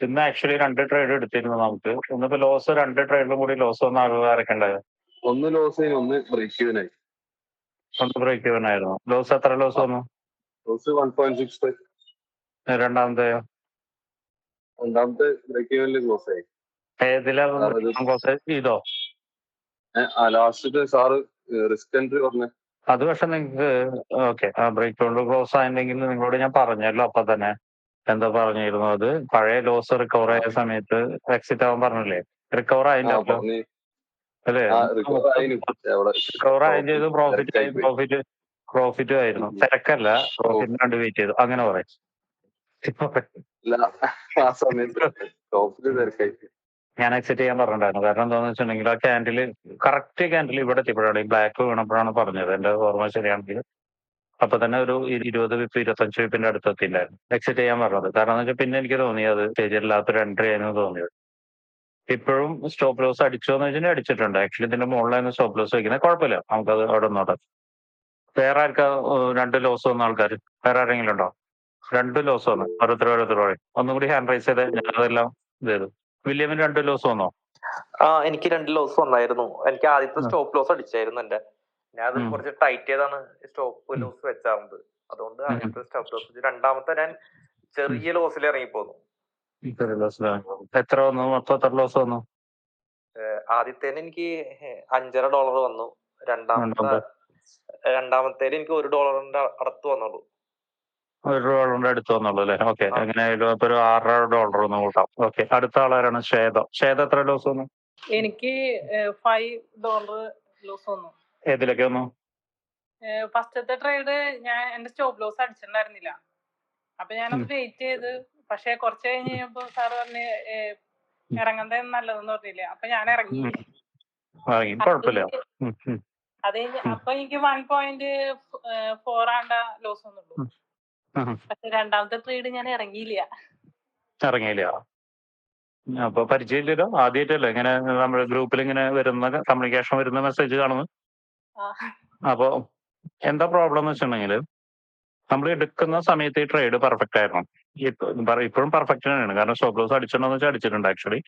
ഇന്ന് ആക്ച്വലി രണ്ട് ട്രേഡ് എടുത്തിരുന്നു നമുക്ക്. ഇന്നിപ്പോ ലോസ് രണ്ട് ട്രേഡിലും കൂടി ലോസ് വന്ന ആളുകൾ ഉണ്ടായത്? ഒന്ന് ലോസ് ഒന്ന് ബ്രേക്ക് ഈവനായി ഒന്ന് ബ്രേക്ക് ഇവൻ ആയിരുന്നു. ലോസ് എത്ര ലോസ് വന്നു? ലോസ് വൺ പോയിന്റ് സിക്സ് രണ്ടാമത്തെയോ രണ്ടാമത്തെ ബ്രേക്ക് ഈവനിൽ ക്ലോസ് ആയി. ക്ലോസ് ആ ലാസ്റ്റത്തെ സാറ് റിസ്ക് എൻട്രി പറഞ്ഞ. അത് പക്ഷെ നിങ്ങൾക്ക് ഓക്കെ ആ ബ്രേക്ക് കൊണ്ട് ക്ലോസ് ആയിട്ടുണ്ടെങ്കിൽ നിങ്ങളോട് ഞാൻ പറഞ്ഞല്ലോ അപ്പൊ തന്നെ. എന്താ പറഞ്ഞിരുന്നു അത് പഴയ ലോസ് റിക്കവർ ആയ സമയത്ത് എക്സിറ്റ് ആവാൻ പറഞ്ഞില്ലേ? റിക്കവർ ആയില്ലേ അല്ലേ? റിക്കവർ ആയും ചെയ്തു. പ്രോഫിറ്റ് ആയി. പ്രോഫിറ്റ് പ്രോഫിറ്റും ആയിരുന്നു. തിരക്കല്ല. പ്രോഫിറ്റിന് വേണ്ടി വെയിറ്റ് ചെയ്തു. അങ്ങനെ പറയും. ഞാൻ എക്സിറ്റ് ചെയ്യാൻ പറഞ്ഞിട്ടുണ്ടായിരുന്നു. കാരണം എന്താണെന്ന് വെച്ചിട്ടുണ്ടെങ്കിൽ ആ ക്യാൻഡിൽ കറക്റ്റ് ക്യാൻഡിൽ ഇവിടെ എത്തിയപ്പോഴാണ് ഈ ബ്ലാക്ക് വീണപ്പോഴാണ് പറഞ്ഞത്. എന്റെ ഓർമ്മ ശരിയാണെങ്കിൽ. അപ്പൊ തന്നെ ഒരു ഇരുപത് വിപ്പ് ഇരുപത്തഞ്ച് വിപ്പിന്റെ അടുത്ത് എത്തിയില്ലായിരുന്നു. എക്സിറ്റ് ചെയ്യാൻ പറഞ്ഞത്. കാരണം വെച്ചാൽ പിന്നെ എനിക്ക് തോന്നി അത് സ്റ്റേജില്ലാത്തൊരു എൻട്രി ആയിരുന്നു തോന്നിയത്. ഇപ്പോഴും സ്റ്റോപ്പ് ലോസ് അടിച്ചോ എന്ന് വെച്ചാൽ അടിച്ചിട്ടുണ്ട്. ആക്ച്വലി ഇതിന്റെ മുകളിലായിരുന്നു സ്റ്റോപ്പ് ലോസ് വെക്കുന്നത്. കുഴപ്പമില്ല. നമുക്കത് അവിടെ നോട്ടാം വേറെ ആർക്കാ രണ്ട് ലോസ് വന്ന ആൾക്കാർ വേറെ ആരെങ്കിലും ഉണ്ടോ? രണ്ട് ലോസ് വന്നു ഓരോരുത്തർ ഓരോരുത്തർ പറയും. ഒന്നും കൂടി ഹാൻഡ് റൈസ് ചെയ്ത് ഞാൻ അതെല്ലാം ഇത് ചെയ്തു. വില്യമിന് രണ്ട് ലോസ് വന്നോ? ആ എനിക്ക് രണ്ട് ലോസ് വന്നായിരുന്നു. എനിക്ക് ആദ്യത്തെ സ്റ്റോപ്പ് ലോസ് അടിച്ചായിരുന്നു എന്റെ. ഞാൻ അത് കുറച്ച് ടൈറ്റ് ചെയ്താണ് സ്റ്റോപ്പ് ലോസ് വെച്ചാറുണ്ട്. അതുകൊണ്ട്. ആദ്യത്തെ സ്റ്റോപ്പ് ലോസ് രണ്ടാമത്തെ ഞാൻ ചെറിയ ലോസിൽ ഇറങ്ങിപ്പോന്നു. എത്ര വന്നു? മൊത്തം എത്ര ലോസ് വന്നു? ആദ്യത്തേന് എനിക്ക് അഞ്ചര ഡോളർ വന്നു. രണ്ടാമത്തെ രണ്ടാമത്തെ? രണ്ടാമത്തേൽ എനിക്ക് ഒരു ഡോളറിന്റെ അടുത്ത് വന്നുള്ളൂ. ഒരു രൂപ ഡോളറിന്റെ അടുത്ത് വന്നുള്ളൂ അല്ലേ? ഓക്കെ എങ്ങനെയായാലും അപ്പൊ ഒരു ആറര ഡോളർ ഒന്ന് കൂട്ടാം. ഓക്കെ അടുത്ത ആളാരാണ്? ശ്വേത. ശ്വേത എത്ര ലോസ് വന്നു? എനിക്ക് ഫൈവ് ഡോളർ ലോസ് വന്നു. ഏതിലൊക്കെ വന്നു? ഫസ്റ്റത്തെ ട്രേഡ് ഞാൻ എന്റെ സ്റ്റോപ്പ് ലോസ് അടിച്ചിട്ടുണ്ടായിരുന്നില്ല. അപ്പൊ ഞാനത് വെയിറ്റ് ചെയ്ത്. പക്ഷെ കുറച്ച് കഴിഞ്ഞ് കഴിഞ്ഞപ്പോ സാറ് പറഞ്ഞ് ഇറങ്ങുന്നത് നല്ലതെന്ന് പറഞ്ഞില്ലേ? അപ്പൊ ഞാൻ ഇറങ്ങി. അത് അപ്പൊ എനിക്ക് വൺ പോയിന്റ് ഫോർ ആണ്ട ലോസ് വന്നുള്ളൂ. പക്ഷെ രണ്ടാമത്തെ ട്രേഡ് ഞാൻ ഇറങ്ങിയില്ല. ഇറങ്ങിയില്ല. അപ്പൊ പരിചയമില്ലല്ലോ. ആദ്യമായിട്ടല്ലോ ഇങ്ങനെ നമ്മുടെ ഗ്രൂപ്പിൽ ഇങ്ങനെ വരുന്ന കമ്മ്യൂണിക്കേഷൻ വരുന്ന മെസ്സേജ് കാണുന്നു. അപ്പൊ എന്താ പ്രോബ്ലം എന്ന് വെച്ചിട്ടുണ്ടെങ്കിൽ നമ്മൾ എടുക്കുന്ന സമയത്ത് ഈ ട്രേഡ് പെർഫെക്റ്റ് ആയിരുന്നു. ഇപ്പോഴും പെർഫെക്റ്റ് തന്നെയാണ്. കാരണം സ്റ്റോപ്പ് ലോസ് അടിച്ചിട്ടുണ്ടോ വെച്ചാൽ അടിച്ചിട്ടുണ്ട് ആക്ച്വലി.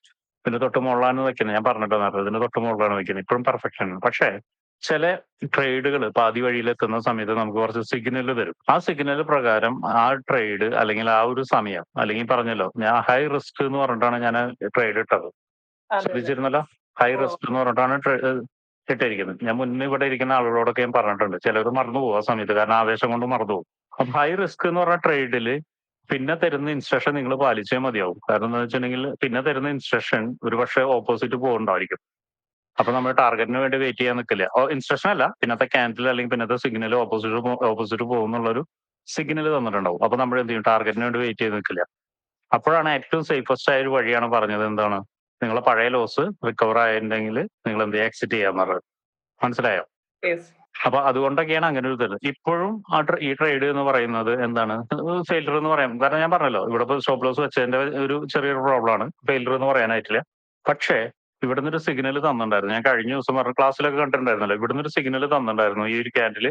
പിന്നെ തൊട്ട് മുകളിലാണ് വെക്കുന്നത്. ഞാൻ പറഞ്ഞിട്ടുണ്ടായിരുന്നു ഇതിന് ഇതിന്റെ തൊട്ട് മുകളിലാണ് വെക്കുന്നത്. ഇപ്പോഴും പെർഫെക്റ്റ് ആണ് പക്ഷേ ചില ട്രേഡുകൾ പാതി വഴിയിലെത്തുന്ന സമയത്ത് നമുക്ക് കുറച്ച് സിഗ്നൽ തരും. ആ സിഗ്നൽ പ്രകാരം ആ ട്രേഡ് അല്ലെങ്കിൽ ആ ഒരു സമയം അല്ലെങ്കിൽ പറഞ്ഞല്ലോ ഞാൻ ഹൈ റിസ്ക് എന്ന് പറഞ്ഞിട്ടാണ് ഞാൻ ട്രേഡ് ഇട്ടത്. ശ്രദ്ധിച്ചിരുന്നല്ലോ? ഹൈ റിസ്ക് എന്ന് പറഞ്ഞിട്ടാണ് ട്ര- ഇട്ടിരിക്കുന്നത്. ഞാൻ മുന്നേ ഇവിടെ ഇരിക്കുന്ന ആളുകളോടൊക്കെ ഞാൻ പറഞ്ഞിട്ടുണ്ട് ചിലർ മറന്നു പോകും ആ സമയത്ത് കാരണം ആവേശം കൊണ്ട് മറന്നു പോകും. അപ്പൊ ഹൈ റിസ്ക് എന്ന് പറഞ്ഞ ട്രേഡിൽ പിന്നെ തരുന്ന ഇൻസ്ട്രക്ഷൻ നിങ്ങൾ പാലിച്ചേ മതിയാവും. കാരണം എന്താ വെച്ചിട്ടുണ്ടെങ്കിൽ പിന്നെ തരുന്ന ഇൻസ്ട്രക്ഷൻ ഒരുപക്ഷെ ഓപ്പോസിറ്റ് പോകുന്നുണ്ടായിരിക്കും അപ്പൊ നമ്മൾ ടാർഗറ്റിന് വേണ്ടി വെയിറ്റ് ചെയ്യാൻ നിൽക്കില്ല ഓ ഇൻസ്ട്രക്ഷൻ അല്ല പിന്നത്തെ ക്യാൻഡിൽ അല്ലെങ്കിൽ പിന്നത്തെ സിഗ്നൽ ഓപ്പോസിറ്റ് ഓപ്പോസിറ്റ് പോകുന്നുള്ളൊരു സിഗ്നൽ തന്നിട്ടുണ്ടാവും. അപ്പൊ നമ്മൾ എന്ത് ചെയ്യും? ടാർഗറ്റിന് വേണ്ടി വെയിറ്റ് ചെയ്ത് നിൽക്കില്ല അപ്പോഴാണ് ഏറ്റവും സേഫസ്റ്റ് ആയ ഒരു വഴിയാണ് പറഞ്ഞത് എന്താണ്? നിങ്ങളെ പഴയ ലോസ് റിക്കവർ ആയിട്ടുണ്ടെങ്കിൽ നിങ്ങൾ എന്ത് എക്സിറ്റ് ചെയ്യാൻ പറഞ്ഞത് മനസ്സിലായോ. അപ്പൊ അതുകൊണ്ടൊക്കെയാണ് അങ്ങനെ ഒരു ഇത്. ഇപ്പോഴും ആ ഈ ട്രേഡ് എന്ന് പറയുന്നത് എന്താണ്? ഫെയിലർ എന്ന് പറയാം. കാരണം ഞാൻ പറഞ്ഞല്ലോ ഇവിടെ ഇപ്പോൾ സ്റ്റോപ്പ് ലോസ് വെച്ചതിന്റെ ഒരു ചെറിയൊരു പ്രോബ്ലം ആണ്. ഫെയിലർ എന്ന് പറയാനായിട്ടില്ല. പക്ഷേ ഇവിടുന്ന് ഒരു സിഗ്നൽ തന്നിട്ടുണ്ടായിരുന്നു. ഞാൻ കഴിഞ്ഞ ദിവസം പറഞ്ഞ ക്ലാസ്സിലൊക്കെ കണ്ടിട്ടുണ്ടായിരുന്നല്ലോ. ഇവിടുന്ന് ഒരു സിഗ്നൽ തന്നിട്ടുണ്ടായിരുന്നു ഈ ഒരു ക്യാൻഡിൽ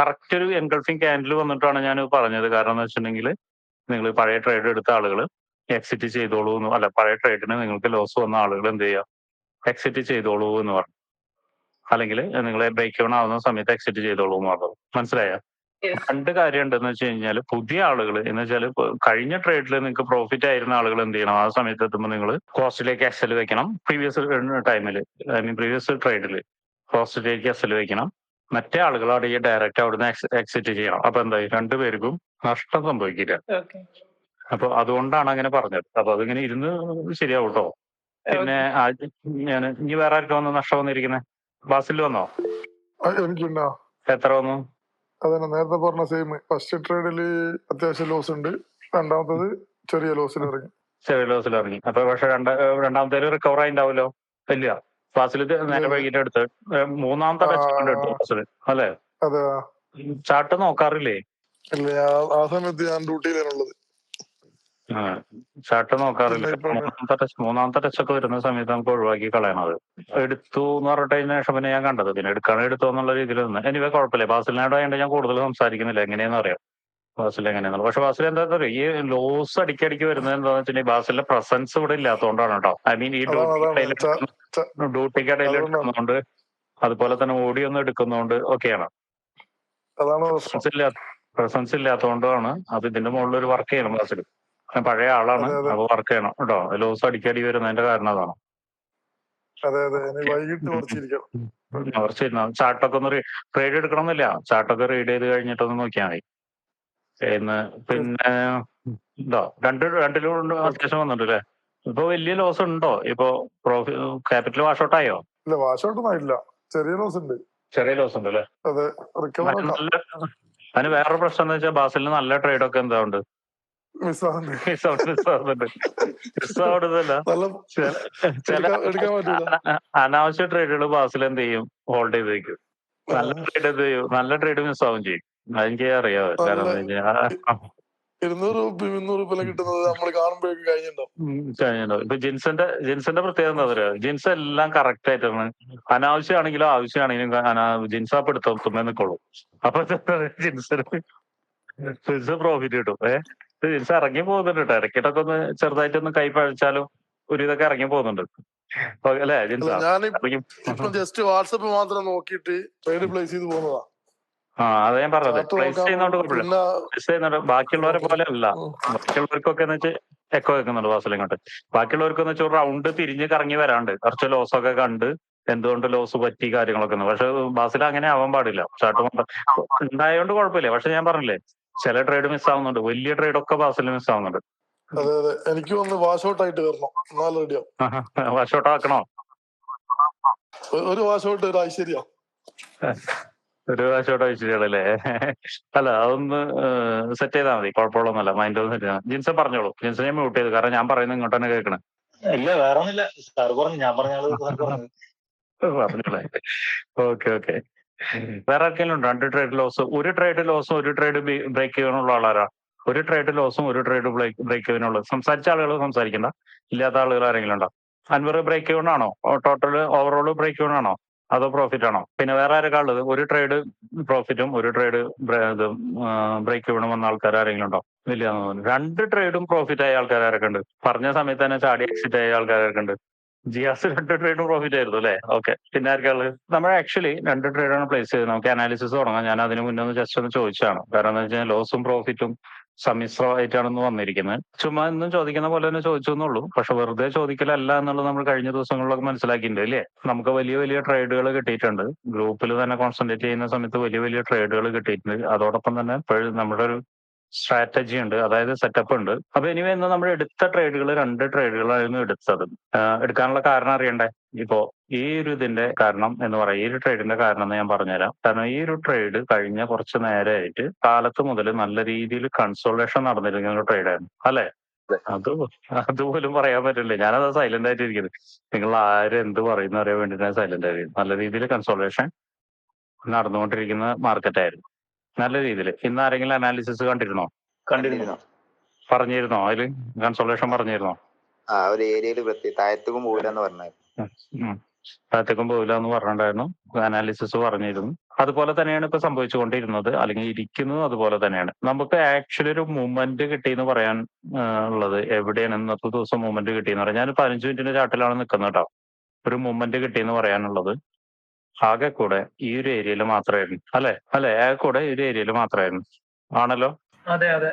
കറക്റ്റ് ഒരു എൻഗൾഫിംഗ് ക്യാൻഡിൽ വന്നിട്ടാണ് ഞാൻ പറഞ്ഞത്. കാരണം എന്ന് വെച്ചിട്ടുണ്ടെങ്കിൽ നിങ്ങൾ പഴയ ട്രേഡ് എടുത്ത ആളുകൾ എക്സിറ്റ് ചെയ്തോളൂ എന്ന് അല്ല പഴയ ട്രേഡിന് നിങ്ങൾക്ക് ലോസ് വന്ന ആളുകൾ എന്ത് ചെയ്യാം എക്സിറ്റ് ചെയ്തോളൂ എന്ന് പറഞ്ഞു. അല്ലെങ്കിൽ നിങ്ങളെ ബ്രേക്ക് ഡൗൺ ആവുന്ന സമയത്ത് എക്സിറ്റ് ചെയ്തോളൂ എന്ന് പറഞ്ഞത് മനസ്സിലായോ. രണ്ട് കാര്യം ഉണ്ടെന്ന് വെച്ച് കഴിഞ്ഞാൽ പുതിയ ആളുകൾ എന്ന് വെച്ചാൽ കഴിഞ്ഞ ട്രേഡിൽ നിങ്ങൾക്ക് പ്രോഫിറ്റ് ആയിരുന്ന ആളുകൾ എന്ത് ചെയ്യണം? ആ സമയത്ത് എത്തുമ്പോൾ നിങ്ങൾ കോസ്റ്റിലേക്ക് എക്സൽ വെക്കണം. പ്രീവിയസ് ടൈമിൽ ഐ മീൻ പ്രീവിയസ് ട്രേഡിൽ കോസ്റ്റിലേക്ക് എക്സൽ വെക്കണം. മറ്റേ ആളുകൾ ഈ ഡയറക്റ്റ് അവിടുന്ന് എക്സിറ്റ് ചെയ്യണം. അപ്പൊ എന്തായി? രണ്ടുപേർക്കും നഷ്ടം സംഭവിക്കില്ല. Okay. അപ്പൊ അതുകൊണ്ടാണ് അങ്ങനെ പറഞ്ഞത്. അപ്പൊ അതിങ്ങനെ ഇരുന്ന് ശരിയാവും കേട്ടോ പിന്നെ ഞാൻ ഇനി വേറെ ആർക്കും വന്ന് നഷ്ടം വന്നിരിക്കുന്നത് ബാസിൽ വന്നോ? എത്ര വന്നു? അതന്നെ നേരത്തെ പറഞ്ഞ സെയിം ഫസ്റ്റ് ട്രേഡിൽ അത്യാവശ്യം ലോസ് ഉണ്ട്. രണ്ടാമത്തത് ചെറിയ ലോസിൽ ഇറങ്ങി. ചെറിയ ലോസിൽ ഇറങ്ങി. അപ്പൊ പക്ഷെ രണ്ട രണ്ടാമത്തെ റിക്കവർ ആയിണ്ടാവല്ലോ ഇല്ല. ക്ലാസ്സിൽ നേരെ. വൈകിട്ട് എടുത്ത്. മൂന്നാമത്തെ അല്ലേ? എടുത്തു ചാർട്ട് നോക്കാറില്ലേ? ആ സമയത്ത് ഞാൻ ഡ്യൂട്ടിയിലാണുള്ളത് ചാർട്ട് നോക്കാറില്ല. മൂന്നാമത്തെ ടച്ച് മൂന്നാമത്തെ ടച്ച് ഒക്കെ വരുന്ന സമയത്ത് നമുക്ക് ഒഴിവാക്കി കളയണത്. എടുത്തു എന്ന് പറഞ്ഞിട്ട് ശേഷം പിന്നെ ഞാൻ കണ്ടത് പിന്നെ എടുക്കാണ് എടുത്തു എന്നുള്ള രീതിയിൽ നിന്ന്. എനിവേ കുഴപ്പമില്ല. ബാസിലിനോട് ആയതുകൊണ്ട് ഞാൻ കൂടുതൽ സംസാരിക്കുന്നില്ല. എങ്ങനെയാന്ന് അറിയാം. ബാസിൽ എങ്ങനെയാന്നുള്ളത് പക്ഷെ ബാസിൽ എന്താ പറയുക ഈ ലോസ് അടിക്കടിക്ക് വരുന്നത് എന്താണെന്ന് വെച്ചിട്ടുണ്ടെങ്കിൽ ബാസിലെ പ്രസൻസ് ഇവിടെ ഇല്ലാത്തതുകൊണ്ടാണ് കേട്ടോ. ഐ മീൻ ഈ ഡ്യൂട്ടി. ഡ്യൂട്ടിക്കിടയിൽ. എടുക്കുന്നതുകൊണ്ട് അതുപോലെ തന്നെ ഓടി ഒന്ന് എടുക്കുന്നതുകൊണ്ട് ഒക്കെയാണ്. പ്രസൻസ് ഇല്ല പ്രസൻസ് ഇല്ലാത്തതുകൊണ്ടാണ് അത് ഇതിന്റെ മുകളിൽ ഒരു വർക്ക് ചെയ്യണം ബാസിൽ. പഴയ ആളാണ്. അപ്പൊ വർക്ക് ചെയ്യണം കേട്ടോ. ലോസ് അടിക്കടി വരുന്നതിന്റെ കാരണം അതാണ്. അതെ അതെ. ഇനി വൈകിട്ട് കുറച്ചിരിക്കണം. കുറച്ച് ചാർട്ടൊക്കെ ഒന്ന് ട്രേഡ് എടുക്കണമെന്നില്ല. ചാർട്ടൊക്കെ റീഡ് ചെയ്ത് കഴിഞ്ഞിട്ടൊന്ന് നോക്കിയാൽ മതി. ഇന്ന് പിന്നെ ഇതോ രണ്ട് രണ്ടിലും അത്യാവശ്യം വന്നിട്ടുണ്ട് അല്ലേ? ഇപ്പൊ വലിയ ലോസ് ഉണ്ടോ? ഇപ്പൊ ക്യാപിറ്റൽ വാഷ് ഔട്ട് ആയോ? ഇല്ല വാഷ് ഔട്ട് ഇല്ല ചെറിയ ലോസ് ഉണ്ട്. ചെറിയ ലോസ് ഉണ്ട് അല്ലേ? അതിന് വേറൊരു പ്രശ്നം എന്ന് വെച്ചാൽ ബാസിലിന് നല്ല ട്രേഡ് ഒക്കെ എന്താ ഉണ്ട്? അനാവശ്യ ട്രേഡുകൾ ബാസിൽ എന്ത് ചെയ്യും? ഹോൾഡ് ചെയ്ത് വെക്കും നല്ല ട്രേഡ് എന്ത് ചെയ്യും? നല്ല ട്രേഡ് മിസ് ആവും ചെയ്യും. അതെനിക്ക് അറിയാം കാരണം ഇരുന്നൂറ് രൂപ മുന്നൂറ് രൂപ കിട്ടുന്നത് നമ്മൾ കാണുമ്പോഴേക്ക് കഴിഞ്ഞിട്ടുണ്ടാവും. ഉം, കഴിഞ്ഞല്ലോ ഇപ്പൊ ജിൻസിന്റെ ജിൻസിന്റെ പ്രത്യേകത എന്താ പറയുക ജിൻസ് എല്ലാം കറക്റ്റ് ആയിട്ടാണ്. അനാവശ്യമാണെങ്കിലും ആവശ്യമാണെങ്കിലും ജിൻസ് ആ പിടുത്തത്തുമ്പേ നിക്കോളൂ. അപ്പൊ ജിൻസിന് ജിൻസ് പ്രോഫിറ്റ് കിട്ടും. ഏഹ് ജിൻസ് ഇറങ്ങി പോകുന്നുണ്ട് കേട്ടോ. ഇടയ്ക്കിടയ്ക്ക് ഒന്ന് ചെറുതായിട്ടൊന്ന് കൈ പഴിച്ചാലും ഒരു ഇതൊക്കെ ഇറങ്ങി പോകുന്നുണ്ട്. അല്ലേ ഞാൻ ജസ്റ്റ് വാട്സപ്പ് മാത്രം നോക്കിയിട്ട് പ്ലേസ് ചെയ്ത് പോകുന്നതാ. ആ അത് ഞാൻ പറഞ്ഞത്. പ്ലേസ് ചെയ്യുന്നോണ്ട് കുഴപ്പമില്ല. പിന്നെ പ്ലേസ് ചെയ്യുന്നുണ്ട് ബാക്കിയുള്ളവരെ പോലെ അല്ല. ബാക്കിയുള്ളവർക്കൊക്കെ എന്ന് വെച്ചാൽ എക്കോ വെക്കുന്നുണ്ട് വാസൽ ഇങ്ങോട്ട്. ബാക്കിയുള്ളവർക്ക് എന്ന് വെച്ചാൽ റൗണ്ട് തിരിഞ്ഞ് കറങ്ങി വരാണ്ട്. കുറച്ച് ലോസ് ഒക്കെ കണ്ട് എന്തുകൊണ്ട് ലോസ് പറ്റി കാര്യങ്ങളൊക്കെ പക്ഷെ ബാസിൽ അങ്ങനെ ആവാൻ പാടില്ല. ഷർട്ട് ഉണ്ടായതുകൊണ്ട് കുഴപ്പമില്ല. പക്ഷെ ഞാൻ പറഞ്ഞില്ലേ ചില ട്രേഡ് മിസ് ആവുന്നുണ്ട്. വലിയ ട്രേഡ് ഒക്കെ ബാസിൽ മിസ് ആവുന്നുണ്ട്. അതെ അതെ. എനിക്ക് ഒന്ന് വാഷ് ഔട്ട് ആയിട്ട് വരണം. എന്നാൽ റെഡിയാവും വാഷൗട്ട് ആക്കണോ? ഒരു വാഷ് ഔട്ട് ഒരു ഐശ്വര്യ. ഒരു വാഷൗട്ട് ഐശ്വര്യല്ലേ അല്ല? അതൊന്ന് സെറ്റ് ചെയ്താൽ മതി. കുഴപ്പമുള്ളൊന്നുമല്ല. മൈൻഡ് ഒന്ന് സെറ്റ് ചെയ്താൽ ജിൻസ് പറഞ്ഞോളൂ. ജിൻസിനെ മ്യൂട്ട് ചെയ്തു. കാരണം ഞാൻ പറയുന്നത് ഇങ്ങോട്ട് തന്നെ കേൾക്കണം. ഇല്ല വേറെ ഒന്നുമില്ല സാർ പറഞ്ഞു. ഞാൻ പറഞ്ഞ ആൾ സാർ പറഞ്ഞു. പറഞ്ഞോളെ. Okay okay. വേറെ ആർക്കെങ്കിലും ഉണ്ടോ? രണ്ട് ട്രേഡ് ലോസ് ഒരു ട്രേഡ് ലോസും ഒരു ട്രേഡ് ബ്രേക്ക് ചെയ്യാനുള്ള ആളാരാ? ഒരു ട്രേഡ് ലോസും ഒരു ട്രേഡ് ബ്രേക്ക് ചെയ്യാനുള്ള സംസാരിച്ച ആളുകൾ സംസാരിക്കണ്ട. ഇല്ലാത്ത ആളുകൾ ആരെങ്കിലും ഉണ്ടോ? അൻവർ ബ്രേക്ക് ഇവൺ ആണോ? ടോട്ടൽ ഓവറോൾ ബ്രേക്ക് ആണോ? അതോ പ്രോഫിറ്റ് ആണോ? പിന്നെ വേറെ ആരൊക്കെ ഉള്ളത്? ഒരു ട്രേഡ് പ്രോഫിറ്റും ഒരു ട്രേഡ് ബ്രേക്ക് ഇവണും വന്ന ആൾക്കാർ ആരെങ്കിലും ഉണ്ടോ? ഇല്ല രണ്ട് ട്രേഡും പ്രോഫിറ്റ് ആയ ആൾക്കാർ ആരൊക്കെ ഉണ്ട്? പറഞ്ഞ സമയത്ത് തന്നെ ചാടി എക്സിറ്റ് ആയ ആൾക്കാരൊക്കെ ഉണ്ട്? ജിയാസ് രണ്ട് ട്രേഡും പ്രോഫിറ്റ് ആയിരുന്നു അല്ലേ? ഓക്കെ പിന്നെ ആർക്കുള്ളത് നമ്മൾ ആക്ച്വലി രണ്ട് ട്രേഡാണ് പ്ലേസ് ചെയ്തത്. നമുക്ക് അനാലിസിസ് തുടങ്ങാം. ഞാൻ അതിന് മുന്നേ ഒന്ന് ജസ്റ്റ് ഒന്ന് ചോദിച്ചാണ് കാരണം എന്താ വെച്ചാൽ ലോസും പ്രോഫിറ്റും സമ്മിശ്രമായിട്ടാണെന്ന് വന്നിരിക്കുന്നത്. ചുമ്മാ എന്നും ചോദിക്കുന്ന പോലെ തന്നെ ചോദിച്ചു എന്നുള്ളൂ. പക്ഷെ വെറുതെ ചോദിക്കലല്ല എന്നുള്ളത് നമ്മൾ കഴിഞ്ഞ ദിവസങ്ങളിലൊക്കെ മനസ്സിലാക്കിയിട്ടുണ്ട് അല്ലേ? നമുക്ക് വലിയ വലിയ ട്രേഡുകൾ കിട്ടിയിട്ടുണ്ട്. ഗ്രൂപ്പിൽ തന്നെ കോൺസെൻട്രേറ്റ് ചെയ്യുന്ന സമയത്ത് വലിയ വലിയ ട്രേഡുകൾ കിട്ടിയിട്ടുണ്ട്. അതോടൊപ്പം തന്നെ നമ്മുടെ ഒരു സ്ട്രാറ്റജി ഉണ്ട് അതായത് സെറ്റപ്പ് ഉണ്ട്. അപ്പൊ ഇനി ഇന്ന് നമ്മൾ എടുത്ത ട്രേഡുകൾ രണ്ട് ട്രേഡുകളായിരുന്നു എടുത്തത്. എടുക്കാനുള്ള കാരണം അറിയണ്ടേ? ഇപ്പോ ഈ ഒരു ഇതിന്റെ കാരണം എന്ന് പറയാം ഈ ഒരു ട്രേഡിന്റെ കാരണം എന്ന് ഞാൻ പറഞ്ഞുതരാം. കാരണം ഈ ഒരു ട്രേഡ് കഴിഞ്ഞ കുറച്ച് നേരമായിട്ട് കാലത്ത് മുതൽ നല്ല രീതിയിൽ കൺസോൾട്ടേഷൻ നടന്നിരിക്കുന്ന ഒരു ട്രേഡായിരുന്നു അല്ലെ? അത്. അതുപോലും പറയാൻ പറ്റില്ല. ഞാനത് സൈലന്റ് ആയിട്ട് ഇരിക്കുന്നത് നിങ്ങൾ ആര് എന്ത് പറയുന്ന അറിയാൻ വേണ്ടിയിട്ടാണ് സൈലന്റ് ആയിരുന്നു നല്ല രീതിയിൽ കൺസോൾട്ടേഷൻ നടന്നുകൊണ്ടിരിക്കുന്ന മാർക്കറ്റ് ആയിരുന്നു. നല്ല രീതിയിൽ ഇന്ന് ആരെങ്കിലും അനാലിസിസ് കണ്ടിരുന്നോ? കണ്ടിരുന്നു. പറഞ്ഞിരുന്നോ? അതിൽ കൺസോളേഷൻ പറഞ്ഞിരുന്നോ? ആ ഒരു ഏരിയയിൽ താഴത്തേക്കും പോകില്ലെന്ന് പറഞ്ഞായിരുന്നു. ഉം. താഴത്തേക്കും പോവില്ല എന്ന് പറഞ്ഞിട്ടുണ്ടായിരുന്നു. അനാലിസിസ് പറഞ്ഞിരുന്നു. അതുപോലെ തന്നെയാണ് ഇപ്പൊ സംഭവിച്ചുകൊണ്ടിരുന്നത്. അല്ലെങ്കിൽ ഇരിക്കുന്നത് അതുപോലെ തന്നെയാണ്. നമുക്ക് ആക്ച്വലി ഒരു മൂവ്മെന്റ് കിട്ടിയെന്ന് പറയാൻ ഉള്ളത് എവിടെയാണ്? ഇന്നത്തെ ദിവസം മൂവ്മെന്റ് കിട്ടിയെന്ന് പറയാം ഞാൻ പതിനഞ്ച് മിനിറ്റിന്റെ ചാട്ടിലാണ് നിൽക്കുന്നത് കേട്ടോ. ഒരു മൂവ്മെന്റ് കിട്ടിയെന്ന് പറയാനുള്ളത്. ആകെ കൂടെ ഈ ഒരു ഏരിയയിൽ മാത്രമായിരുന്നു അല്ലെ? അല്ലെ? ആകെ കൂടെ ഈ ഒരു ഏരിയയിൽ മാത്രമായിരുന്നു ആണല്ലോ? അതെ അതെ.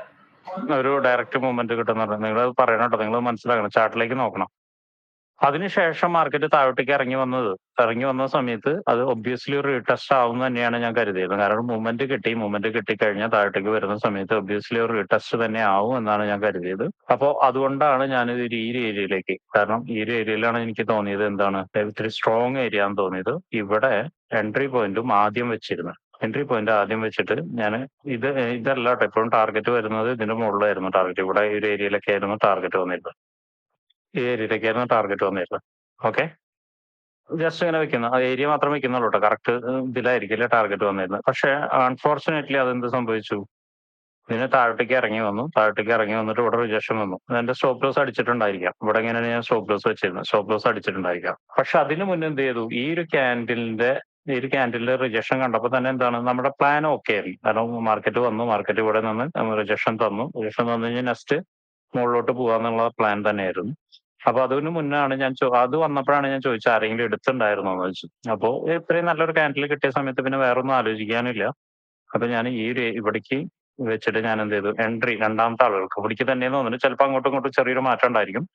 ഒരു ഡയറക്റ്റ് മൂവ്മെന്റ് കിട്ടുന്നുണ്ട് നിങ്ങൾ അത് പറയണം കേട്ടോ. നിങ്ങൾ മനസ്സിലാക്കണം. ചാർട്ടിലേക്ക് നോക്കണം. അതിനുശേഷം മാർക്കറ്റ് താഴോട്ടേക്ക് ഇറങ്ങി വന്നത് ഇറങ്ങി വന്ന സമയത്ത് അത് ഒബ്വിയസ്ലി ഒരു റീടെസ്റ്റ് ആവും തന്നെയാണ് ഞാൻ കരുതിയത്. കാരണം മൂവ്മെന്റ് കിട്ടി മൂവ്മെന്റ് കിട്ടിക്കഴിഞ്ഞാൽ താഴോട്ടേക്ക് വരുന്ന സമയത്ത് ഒബ്വിയസ്ലി ഒരു റീടെസ്റ്റ് തന്നെ ആവും എന്നാണ് ഞാൻ കരുതിയത്. അപ്പോൾ അതുകൊണ്ടാണ് ഞാൻ ഈ ഒരു ഏരിയയിലേക്ക് കാരണം ഈ ഒരു ഏരിയയിലാണ് എനിക്ക് തോന്നിയത് എന്താണ് ഇത്തിരി സ്ട്രോങ് ഏരിയ എന്ന് തോന്നിയത്. ഇവിടെ എൻട്രി പോയിന്റും ആദ്യം വെച്ചിരുന്നു. എൻട്രി പോയിന്റ് ആദ്യം വെച്ചിട്ട് ഞാൻ ഇത് ഇതല്ല എപ്പോഴും ടാർഗറ്റ് വരുന്നത് ഇതിന്റെ മുകളിലായിരുന്നു ടാർഗറ്റ് ഇവിടെ ഈ ഒരു ഏരിയയിലൊക്കെ ആയിരുന്നു ടാർഗറ്റ് വന്നിരുന്നത്. ഈ ഏരിയയിലേക്കായിരുന്നു ടാർഗറ്റ് വന്നിരുന്നത്. ഓക്കെ ജസ്റ്റ് ഇങ്ങനെ വെക്കുന്നു. ആ ഏരിയ മാത്രം വെക്കുന്നുള്ളൂ കേട്ടോ കറക്റ്റ് ഇതിലായിരിക്കില്ല ടാർഗറ്റ് വന്നിരുന്നത്. പക്ഷെ അൺഫോർച്ചുനേറ്റ്ലി അതെന്ത് സംഭവിച്ചു? ഇതിന് താഴോട്ടേക്ക് ഇറങ്ങി വന്നു. താഴോട്ടേക്ക് ഇറങ്ങി വന്നിട്ട് ഇവിടെ റിജക്ഷൻ വന്നു. എന്റെ സ്റ്റോപ്പ് ലോസ് അടിച്ചിട്ടുണ്ടായിരിക്കാം. ഇവിടെ ഇങ്ങനെ ഞാൻ സ്റ്റോപ്പ് ലോസ് വെച്ചിരുന്നത് സ്റ്റോപ്പ് ലോസ് അടിച്ചിട്ടുണ്ടായിരിക്കാം. പക്ഷെ അതിന് മുന്നേ എന്ത് ചെയ്തു? ഈ ഒരു ക്യാൻഡിലിന്റെ ഈ ഒരു ക്യാൻഡിലിന്റെ റിജക്ഷൻ കണ്ടപ്പോൾ തന്നെ എന്താണ്? നമ്മുടെ പ്ലാൻ ഓക്കെ ആയിരുന്നു കാരണം മാർക്കറ്റ് വന്നു. മാർക്കറ്റ് ഇവിടെ നിന്ന് റിജക്ഷൻ തന്നു. റിജക്ഷൻ തന്നു കഴിഞ്ഞാൽ നെക്സ്റ്റ് മുകളിലോട്ട് പോകാന്നുള്ള പ്ലാൻ തന്നെയായിരുന്നു. അപ്പൊ അതിന് മുന്നാണ് ഞാൻ അത് വന്നപ്പോഴാണ് ഞാൻ ചോദിച്ചത് ആരെങ്കിലും എടുത്തിട്ടുണ്ടായിരുന്നോ എന്ന് വെച്ചു അപ്പോ ഇത്രയും നല്ലൊരു കാൻഡിൽ കിട്ടിയ സമയത്ത് പിന്നെ വേറെ ഒന്നും ആലോചിക്കാനില്ല. അപ്പൊ ഞാൻ ഈ ഒരു ഇവിടേക്ക് വെച്ചിട്ട് ഞാൻ എന്ത് ചെയ്തു? എൻട്രി രണ്ടാമത്തെ ആളുകൾക്ക് ഇവിടേക്ക് തന്നെ തോന്നുന്നു. ചിലപ്പോൾ അങ്ങോട്ടും ഇങ്ങോട്ടും ചെറിയൊരു മാറ്റം ഉണ്ടായിരിക്കും.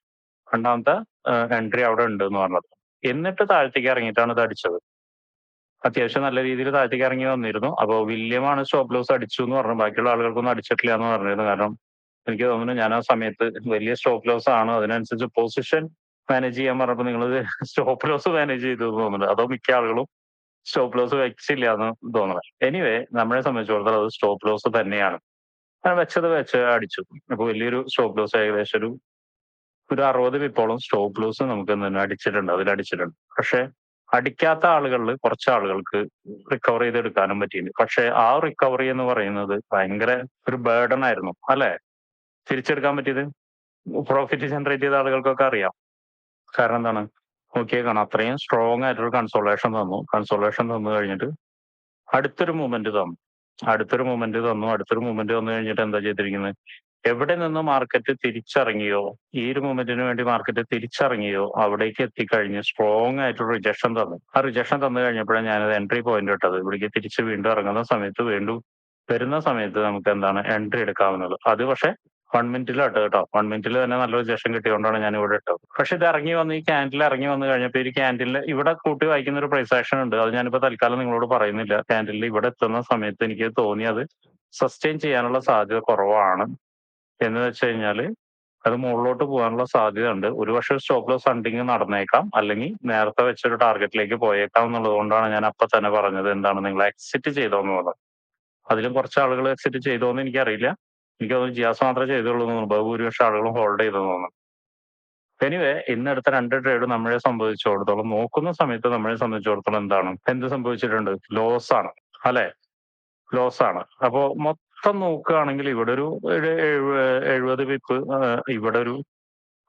രണ്ടാമത്തെ എൻട്രി അവിടെ ഉണ്ട് എന്ന് പറഞ്ഞത്. എന്നിട്ട് താഴത്തേക്ക് ഇറങ്ങിയിട്ടാണ് ഇത് അടിച്ചത്. അത്യാവശ്യം നല്ല രീതിയിൽ താഴത്തേക്ക് ഇറങ്ങി വന്നിരുന്നു. അപ്പോൾ വില്യമാണ് സ്റ്റോപ്പ് ലോസ് അടിച്ചു എന്ന് പറഞ്ഞു. ബാക്കിയുള്ള ആളുകൾക്കൊന്നും അടിച്ചിട്ടില്ല എന്ന് പറഞ്ഞിരുന്നു. കാരണം എനിക്ക് തോന്നുന്നു ഞാൻ ആ സമയത്ത് വലിയ സ്റ്റോപ്പ് ലോസ് ആണ് അതിനനുസരിച്ച് പൊസിഷൻ മാനേജ് ചെയ്യാൻ പറഞ്ഞപ്പോൾ നിങ്ങൾ സ്റ്റോപ്പ് ലോസ് മാനേജ് ചെയ്തു തോന്നുന്നുണ്ട്. അതോ മിക്ക ആളുകളും സ്റ്റോപ്പ് ലോസ് വെച്ചില്ല എന്ന് തോന്നുന്നത് എനിവേ നമ്മളെ സംബന്ധിച്ചിടത്തോളം അത് സ്റ്റോപ്പ് ലോസ് തന്നെയാണ്. ഞാൻ വെച്ചത് വെച്ച് അടിച്ചു. അപ്പൊ വലിയൊരു സ്റ്റോപ്പ് ലോസ് ഏകദേശം ഒരു ഒരു അറുപത് പിപ്പോളം സ്റ്റോപ്പ് ലോസ് നമുക്ക് അടിച്ചിട്ടുണ്ട്. അതിൽ അടിച്ചിട്ടുണ്ട്. പക്ഷെ അടിക്കാത്ത ആളുകളിൽ കുറച്ച് ആളുകൾക്ക് റിക്കവർ ചെയ്തെടുക്കാനും പറ്റിയിട്ടുണ്ട്. പക്ഷെ ആ റിക്കവറി എന്ന് പറയുന്നത് ഭയങ്കര ഒരു ബേഡൺ ആയിരുന്നു. അല്ലെ? തിരിച്ചെടുക്കാൻ പറ്റിയത്? പ്രോഫിറ്റ് ജനറേറ്റ് ചെയ്ത ആളുകൾക്കൊക്കെ അറിയാം. കാരണം എന്താണ്? ഓക്കെ കാണാം. അത്രയും സ്ട്രോങ് ആയിട്ടൊരു കൺസോളേഷൻ തന്നു. കൺസോളേഷൻ തന്നു കഴിഞ്ഞിട്ട് അടുത്തൊരു മൂവ്മെന്റ് തന്നു. അടുത്തൊരു മൂമെന്റ് തന്നു. അടുത്തൊരു മൂമെന്റ് തന്നു കഴിഞ്ഞിട്ട് എന്താ ചെയ്തിരിക്കുന്നത് എവിടെ നിന്ന് മാർക്കറ്റ് തിരിച്ചറങ്ങിയോ? ഈ ഒരു മൂമെന്റിന് വേണ്ടി മാർക്കറ്റ് തിരിച്ചറങ്ങിയോ? അവിടേക്ക് എത്തിക്കഴിഞ്ഞ് സ്ട്രോങ് ആയിട്ട് റിജക്ഷൻ തന്നു. ആ റിജക്ഷൻ തന്നു കഴിഞ്ഞപ്പോഴാണ് ഞാനത് എൻട്രി പോയിന്റ് ഇട്ടത്. ഇവിടേക്ക് തിരിച്ച് വീണ്ടും ഇറങ്ങുന്ന സമയത്ത് വീണ്ടും വരുന്ന സമയത്ത് നമുക്ക് എന്താണ്? എൻട്രി എടുക്കാവുന്നത്. അത് പക്ഷെ വൺ മിനിറ്റിലാട്ടോ കേട്ടോ വൺ തന്നെ നല്ലൊരു റിജക്ഷൻ കിട്ടിയതുകൊണ്ടാണ് ഞാൻ ഇവിടെ ഇട്ടത്. പക്ഷെ ഇത് ഇറങ്ങി വന്ന് ഈ ക്യാൻഡിൽ ഇറങ്ങി വന്ന് കഴിഞ്ഞപ്പോൾ ഈ ക്യാൻഡിൽ ഇവിടെ കൂട്ടി വായിക്കുന്ന ഒരു പ്രൈസ് ആക്ഷൻ ഉണ്ട്. അത് ഞാനിപ്പോ തൽക്കാലം നിങ്ങളോട് പറയുന്നില്ല. ക്യാൻഡിൽ ഇവിടെ എത്തുന്ന സമയത്ത് എനിക്ക് തോന്നി അത് സസ്റ്റെയിൻ ചെയ്യാനുള്ള സാധ്യത കുറവാണ്. എന്ന് വെച്ച് കഴിഞ്ഞാൽ അത് മുകളിലോട്ട് പോകാനുള്ള സാധ്യത ഉണ്ട് ഒരു പക്ഷേ സ്റ്റോപ്പ് ലോസ് ഹണ്ടിങ് നടന്നേക്കാം. അല്ലെങ്കിൽ നേരത്തെ വെച്ചൊരു ടാർഗറ്റിലേക്ക് പോയേക്കാം എന്നുള്ളത് കൊണ്ടാണ് ഞാൻ അപ്പൊ തന്നെ പറഞ്ഞത്. എന്താണ് നിങ്ങൾ എക്സിറ്റ് ചെയ്തോന്നുള്ളത് അതിലും കുറച്ച് ആളുകൾ എക്സിറ്റ് ചെയ്തോന്ന് എനിക്കറിയില്ല. എനിക്ക് തോന്നുന്നു ജിയാസ് മാത്രമേ ചെയ്തുള്ളൂ എന്ന് തോന്നുന്നു. ബഹുഭൂരിപക്ഷം ആളുകളും ഹോൾഡ് ചെയ്തെന്ന് തോന്നുന്നു. എനിവേ ഇന്നെടുത്ത രണ്ട് ട്രേഡ് നമ്മളെ സംബന്ധിച്ചിടത്തോളം നോക്കുന്ന സമയത്ത് നമ്മളെ സംബന്ധിച്ചിടത്തോളം എന്താണ്? എന്ത് സംഭവിച്ചിട്ടുണ്ട്? ലോസ് ആണ്. അല്ലെ? ലോസ് ആണ്. അപ്പോ മൊത്തം നോക്കുകയാണെങ്കിൽ ഇവിടെ ഒരു ഒരു എഴുപ- എഴുപത് വിപ്പ് ഇവിടെ ഒരു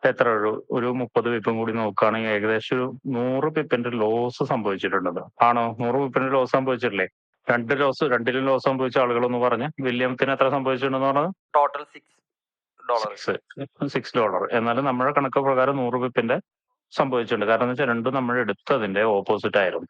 എത്ര ഒരു ഒരു മുപ്പത് പിപ്പും കൂടി നോക്കുകയാണെങ്കിൽ ഏകദേശം ഒരു നൂറ് പിപ്പിന്റെ ലോസ് സംഭവിച്ചിട്ടുണ്ട് ആണോ? നൂറ് പിപ്പിന്റെ ലോസ് സംഭവിച്ചിട്ടില്ലേ? രണ്ട് ലോസ് രണ്ടിലും ലോസ് സംഭവിച്ച ആളുകളൊന്ന് പറഞ്ഞ് വില്യംസിന് എത്ര സംഭവിച്ചിട്ടുണ്ടെന്ന് പറഞ്ഞത്? Total six dollar six dollar എന്നാലും നമ്മുടെ കണക്ക് പ്രകാരം നൂറ് പിപ്പിന്റെ സംഭവിച്ചിട്ടുണ്ട്. കാരണം എന്ന് വെച്ചാൽ രണ്ടും നമ്മൾ എടുത്തതിന്റെ ഓപ്പോസിറ്റ് ആയിരുന്നു.